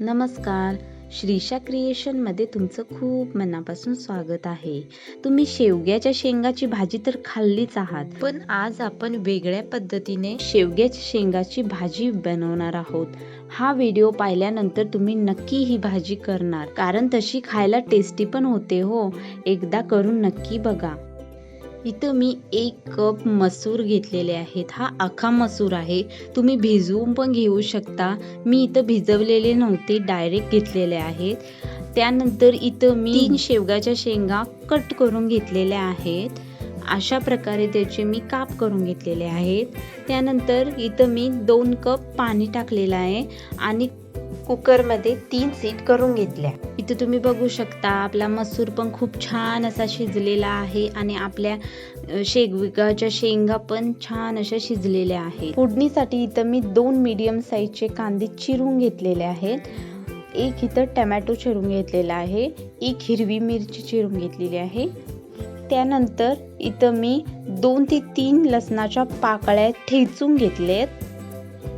नमस्कार. श्रीशा क्रिएशनमध्ये तुमचं खूप मनापासून स्वागत आहे. तुम्ही शेवग्याच्या शेंगाची भाजी तर खाल्लीच आहात पण आज आपण वेगळ्या पद्धतीने शेवग्याच्या शेंगाची भाजी बनवणार आहोत. हा व्हिडिओ पाहिल्यानंतर तुम्ही नक्की ही भाजी करणार कारण तशी खायला टेस्टी पण होते हो. एकदा करून नक्की बघा. इथं मी एक कप मसूर घेतलेले आहेत. हा अख्खा मसूर आहे. तुम्ही भिजवून पण घेऊ शकता. मी इथं भिजवलेले नव्हते डायरेक्ट घेतलेले आहेत. त्यानंतर इथं मी तीन शेवगाच्या शेंगा कट करून घेतलेल्या आहेत. अशा प्रकारे त्याचे मी काप करून घेतलेले आहेत. त्यानंतर इथं मी दोन कप पाणी टाकलेलं आहे. आणि कुकरमध्ये तीन सीट करून घेतल्या. इथं तुम्ही बघू शकता आपला मसूर पण खूप छान असा शिजलेला आहे आणि आपल्या शेगविकाच्या शेंगा पण छान अशा शिजलेल्या आहेत. फोडणीसाठी इथं मी दोन मीडियम साईजचे कांदे चिरून घेतलेले आहेत. एक इथं टमॅटो चिरून घेतलेला आहे एक हिरवी मिरची चिरून घेतलेली आहे. त्यानंतर इथं मी दोन ते तीन लसणाच्या पाकळ्या ठेचून घेतलेत.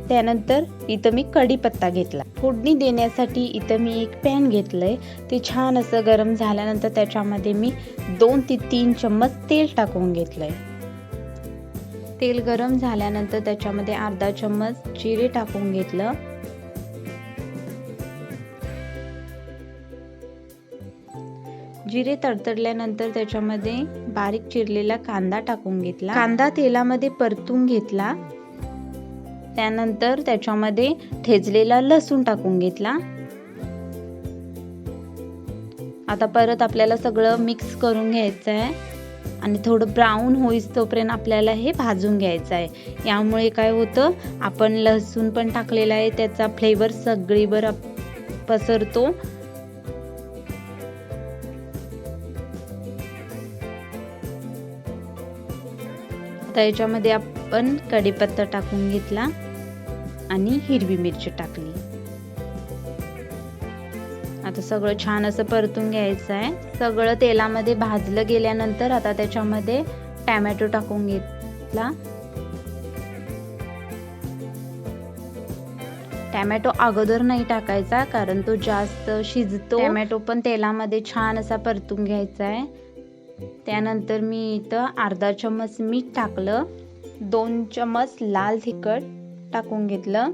त्यानंतर इथं मी कढीपत्ता घेतला. फोडणी देण्यासाठी इथं मी एक पॅन घेतलंय. ते छान असं गरम झाल्यानंतर त्याच्यामध्ये मी दोन ते तीन चम्मच तेल टाकून घेतलंय. तेल गरम झाल्यानंतर त्याच्यामध्ये अर्धा चम्मच जिरे टाकून घेतलं. जिरे तडतडल्यानंतर त्याच्यामध्ये बारीक चिरलेला कांदा टाकून घेतला. कांदा तेलामध्ये परतून घेतला. त्यानंतर त्याच्यामध्ये ठेचलेला लसूण टाकून घेतला. आता परत आपल्याला सगळं मिक्स करून घ्यायचं आहे आणि थोडं ब्राऊन होईस तोपर्यंत आपल्याला हे भाजून घ्यायचं आहे यामुळे काय होतं आपण लसूण पण टाकलेला आहे त्याचा फ्लेवर सगळीवर पसरतो. आता याच्यामध्ये आपण कढीपत्ता टाकून घेतला. आणि हिरवी मिरची टाकली. आता सगळं छान असं परतून घ्यायचं आहे. सगळं तेलामध्ये भाजलं गेल्यानंतर आता त्याच्यामध्ये टॅमॅटो टाकून घेतला. टॅमॅटो अगोदर नाही टाकायचा कारण तो जास्त शिजतो. टॅमॅटो पण तेलामध्ये छान असा परतून घ्यायचा आहे. त्यानंतर मी इथं अर्धा चम्मच मीठ टाकलं. दोन चम्मच लाल तिखट. टाकून घेतलं.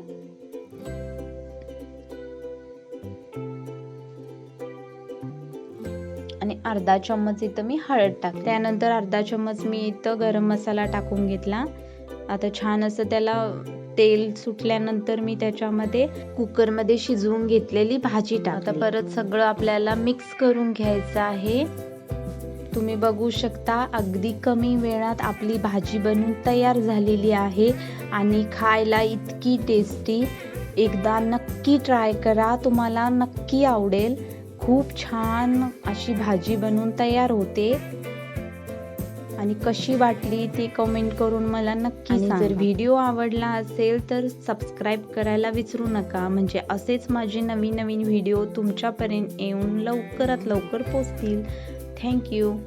आणि अर्धा चम्मच इथं मी हळद टाक त्यानंतर अर्धा चम्मच मी इथं गरम मसाला टाकून घेतला. आता छान असं त्याला तेल सुटल्यानंतर मी त्याच्यामध्ये कुकरमध्ये शिजवून घेतलेली भाजी टाक आता परत सगळं आपल्याला मिक्स करून घ्यायचं आहे. तुम्ही बघू शकता अगदी कमी वेळात आपली भाजी बनून तयार झालेली आहे आणि खायला इतकी टेस्टी एकदा नक्की ट्राय करा तुम्हाला नक्की आवडेल. खूप छान अशी भाजी बनवून तयार होते. आणि कशी वाटली ते कमेंट करून मला नक्की जर व्हिडिओ आवडला असेल तर सबस्क्राईब करायला विसरू नका. म्हणजे असेच माझे नवीन नवीन व्हिडिओ तुमच्यापर्यंत येऊन लवकरात लवकर पोचतील Thank you.